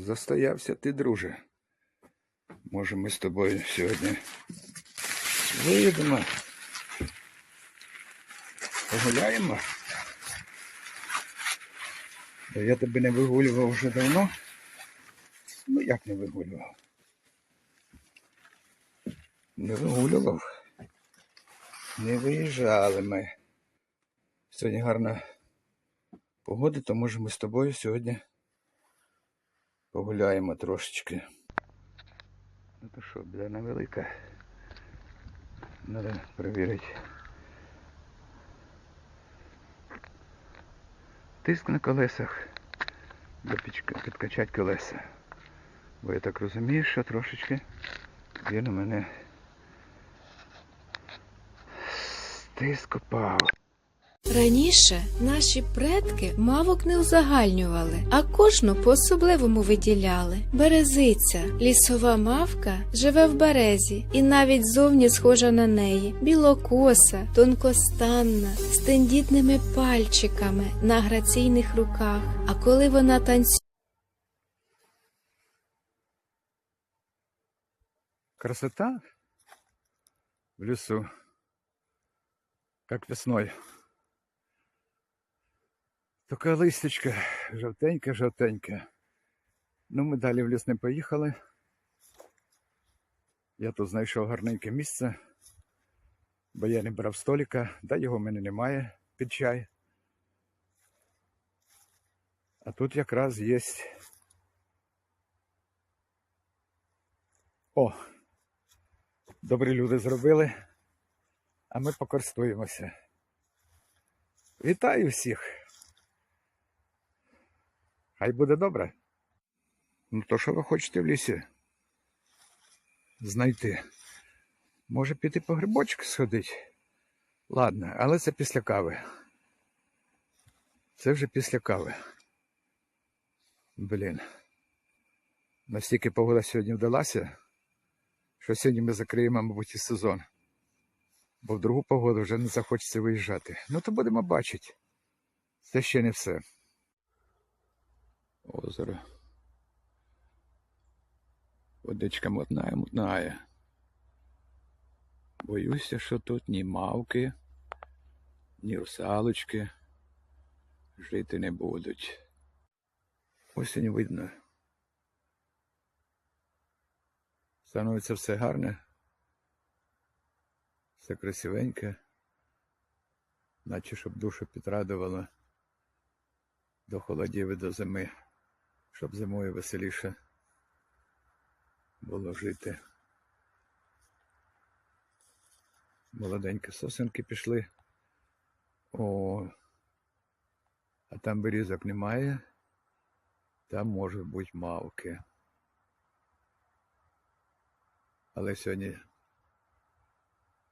Застоявся ти, друже. Може, ми з тобою сьогодні виїдемо. Погуляємо. Бо я тебе не вигулював вже давно. Ну як не вигулював? Не вигулював. Не виїжджали ми. Сьогодні гарна погода, то може ми з тобою сьогодні погуляємо трошечки. Ну то що, біда невелика. Треба перевірити. Тиск на колесах. Підкачати колеса. Бо я так розумію, що трошечки він у мене тиск опав. Раніше наші предки мавок не узагальнювали, а кожну по-особливому виділяли. Березиця, лісова мавка, живе в березі і навіть зовні схожа на неї. Білокоса, тонкостанна, з тендітними пальчиками на граційних руках. А коли вона танцює, Красота в лесу, как весной. Така листочка жовтенька, жовтенька. Ну, ми далі в ліс не поїхали. Я тут знайшов гарненьке місце, бо я не брав столика, да його в мене немає під чай. А тут якраз є. О! Добрі люди зробили, а ми покористуємося. Вітаю всіх! Хай буде добре. Ну то що ви хочете в лісі? Знайти. Може піти по грибочок сходити? Ладно, але це після кави. Це вже після кави. Блін. Настільки погода сьогодні вдалася, що сьогодні ми закриємо, мабуть, і сезон. Бо в другу погоду вже не захочеться виїжджати. Ну то будемо бачити. Це ще не все. Озеро. Водичка мотнає, мотнає. Боюся, що тут ні мавки, ні русалочки жити не будуть. Осінь видно. Становиться все гарне, все красивеньке, наче щоб душу підрадувало до холодів і до зими, щоб зимою веселіше було жити. Молоденькі сосенки пішли. О, а там берізок немає, там можуть бути мавки. Але сьогодні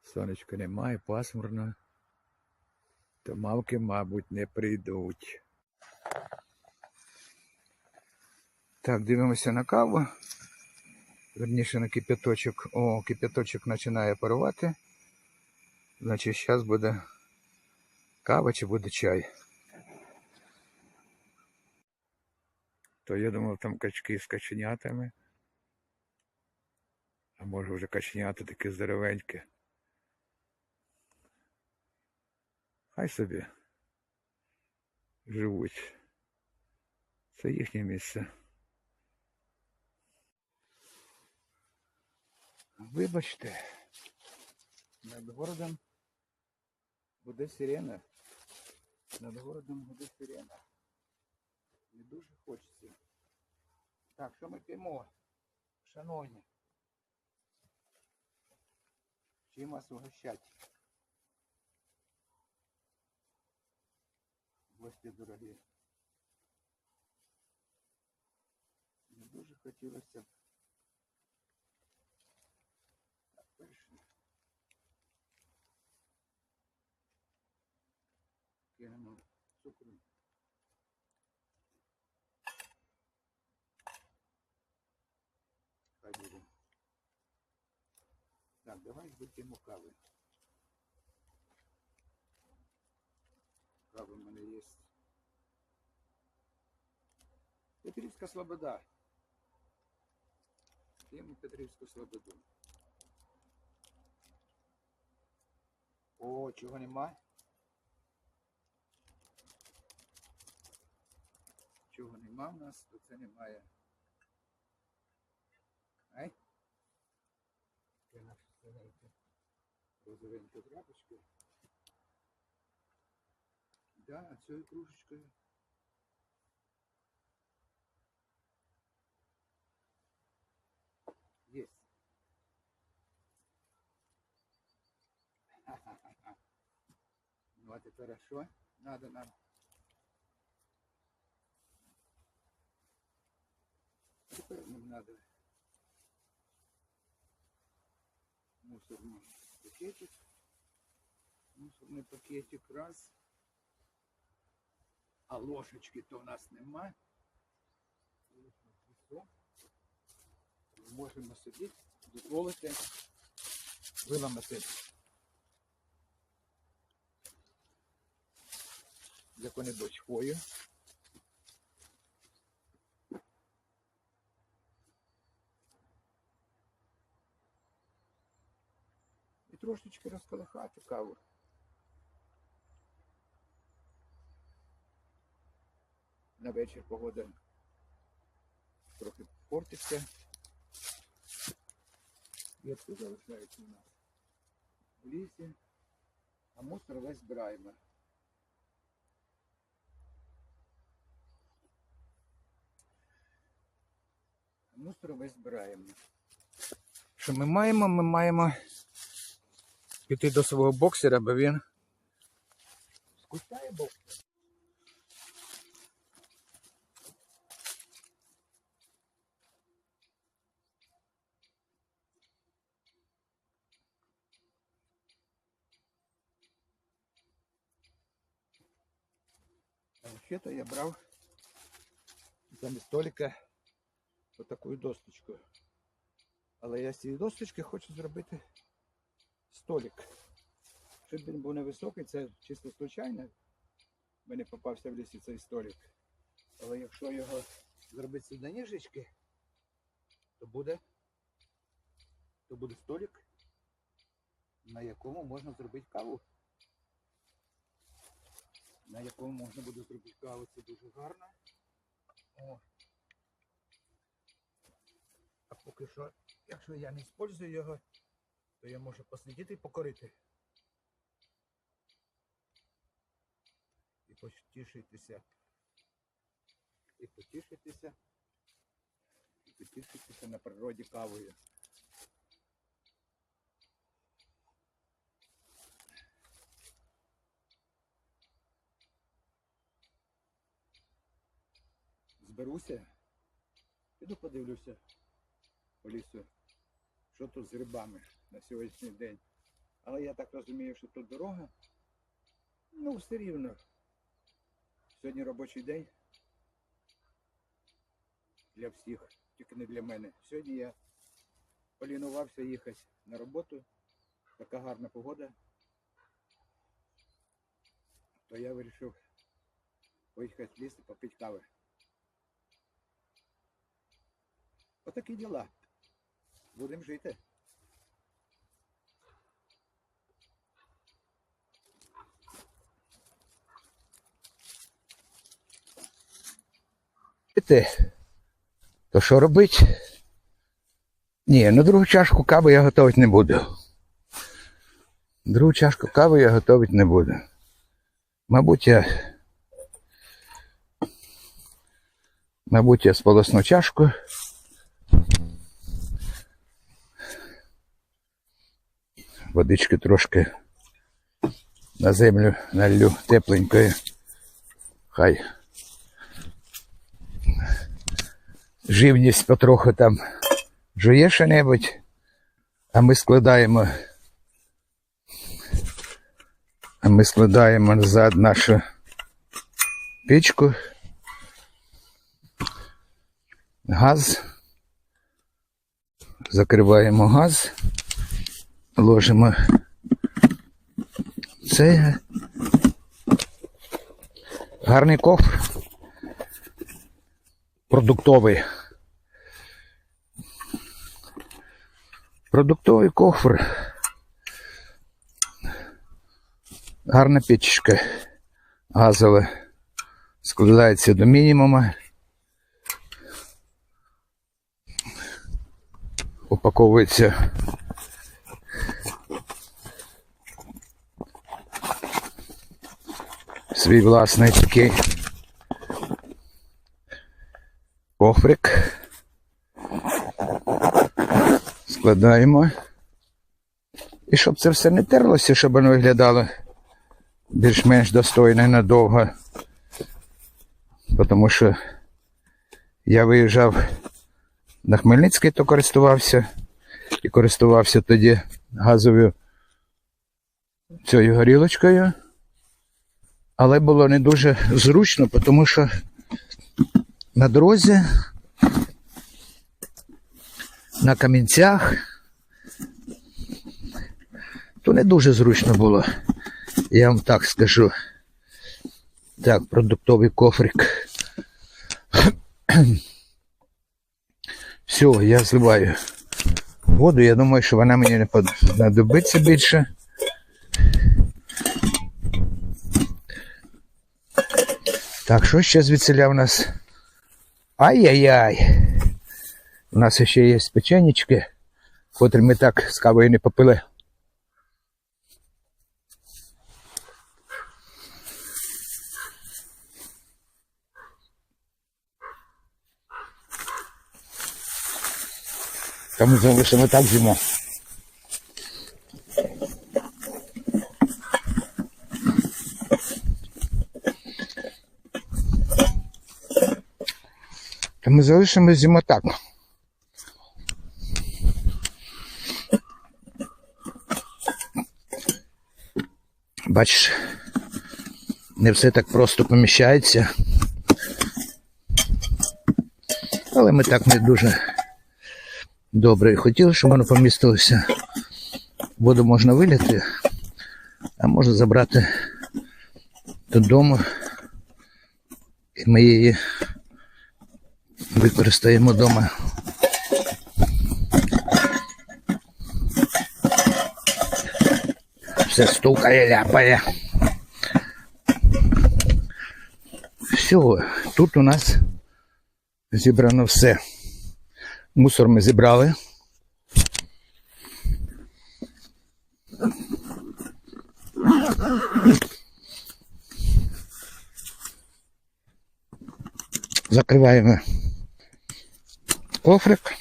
сонечка немає, пасмурно, то мавки, мабуть, не прийдуть. Так, дивимося на каву. Верніше на кипяточок. О, кипяточок починає парувати. Значить, зараз буде кава чи буде чай. То я думав, там качки з каченятами. А може вже каченята таке здоровеньке. Хай собі живуть. Це їхнє місце. Вибачте, над городом буде сирена. Над городом буде сирена. Не дуже хочеться. Так, що ми п'ємо? Шановні. Чим вас угощать? Гості дорогі. Не дуже хотілося б. Так, перше. Кинемо цукру. Хай буде. Так, давай вип'ємо кави. Кава в мене є. Петрівська Слобода. П'ємо Петрівську слободу. О, чого нема? Чого нема в нас, то це немає. Ай? Це старенька розовеньку крапочку. Да, а цією кружечкою. Єсть. Ну а тепер а що? Надо нам. Тепер нам надо мусор мусорний. Пакетик. Мусорный пакетик раз. А ложечки-то у нас нема. Все можемо собі дозволити виламати яку-небудь хвою. Трошечки розколихати каву. На вечір погода трохи портиться. Ветки залишаються у нас в лісі, а мусор весь збираємо. Мусор весь збираємо. Що ми маємо? Ми маємо піти до свого боксера, бо він скучає боксер. Вообще-то я брал замість столика отаку досточку. Але я з цієї досточки хочу зробити столик. Щоб він був невисокий, це чисто случайно. В мене попався в лісі цей столик. Але якщо його зробити сюди ніжечки, то буде, то буде столик, на якому можна зробити каву на якому можна буде зробити каву, це дуже гарно. О. А поки що, якщо я не використовую його, то я можу посидіти і покорити. І потішитися. І потішитися. І потішитися на природі кавою. зберуся, піду подивлюся по лісу, що тут з грибами на сьогоднішній день. Але я так розумію, що тут дорога. Ну, все рівно. Сьогодні робочий день для всіх, тільки не для мене. Сьогодні я полінувався їхати на роботу. Така гарна погода. То я вирішив поїхати в ліс і попити кави. Отакі діла. Будемо жити. Ти, то що робить? Ні, ну другу чашку кави я готувати не буду. Другу чашку кави я готувати не буду. Мабуть, я. Мабуть, я сполосну чашку. Водички трошки на землю налью тепленької. Хай живність потроху там жує що-небудь, а ми складаємо. А ми складаємо назад нашу печку. Газ. Закриваємо газ. Ложимо це гарний кофр продуктовий. Продуктовий кофр. Гарна печечка газова. Складається до мінімуму. Упаковується свій власний такий кофрик. Складаємо. І щоб це все не терлося, щоб воно виглядало більш-менш достойно і надовго. Тому що я виїжджав на Хмельницький, то користувався. І користувався тоді газовою цією горілочкою. Але було не дуже зручно, тому що на дорозі, на камінцях, то не дуже зручно було. Я вам так скажу. Так, продуктовий кофрик. Все, я зливаю воду. Я думаю, що вона мені не знадобиться більше. Так, що ще звідсиля в нас? Ай-яй-яй. У нас ще є печенечки, котрі ми так з кавою не попили. Тому залишимо так зиму. Ми залишимо зиму так. Бачиш, не все так просто поміщається. Але ми так не дуже добре хотіли, щоб воно помістилося. Воду можна виліти, а можна забрати додому. І ми її використаємо вдома. Все стукає, ляпає. Все, тут у нас зібрано все. Мусор ми зібрали. Закриваємо кофрик.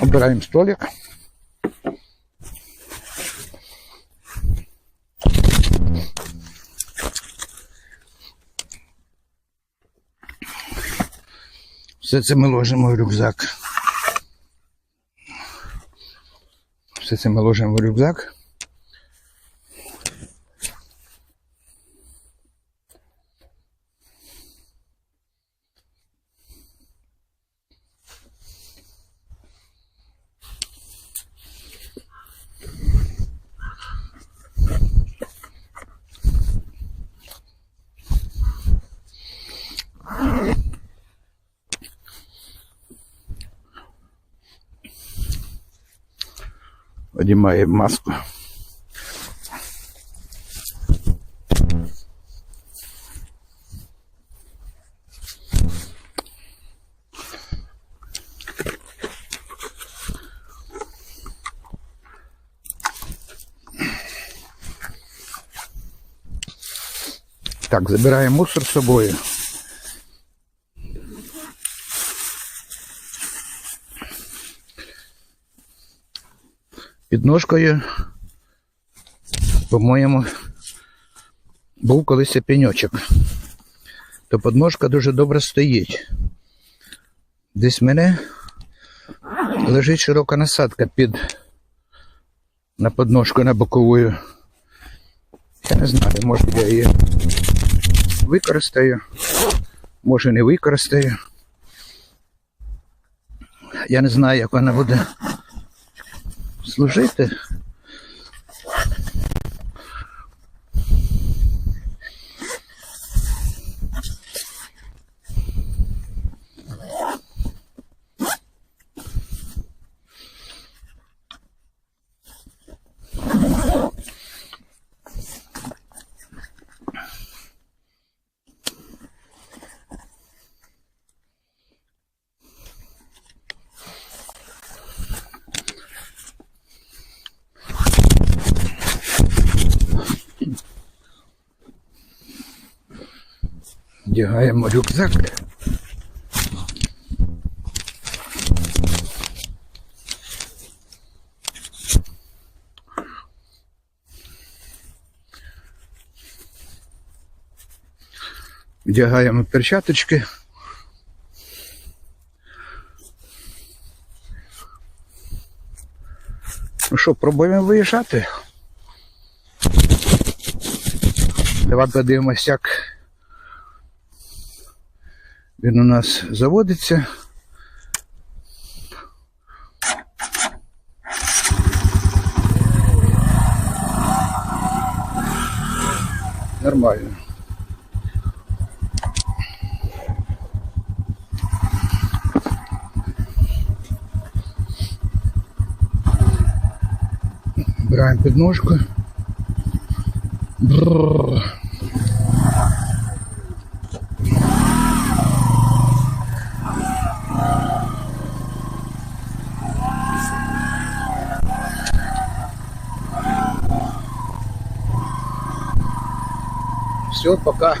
Обираємо столик. Все це ми ложимо в рюкзак. Все це ми ложимо в рюкзак. Одімає маску. Так, забираємо мусор з собою. Під ножкою, по-моєму, був колись пеньочок. То подножка дуже добре стоїть. Десь мене лежить широка насадка під на подножку на боковую. Я не знаю, може я її використаю, може не використаю. Я не знаю, як вона буде служити. Вдягаємо рюкзак. Вдягаємо перчаточки. Ну що, пробуємо виїжджати? Давай подивимось, як він у нас заводиться. Нормально. Браємо підножку. Бррр. Все, пока.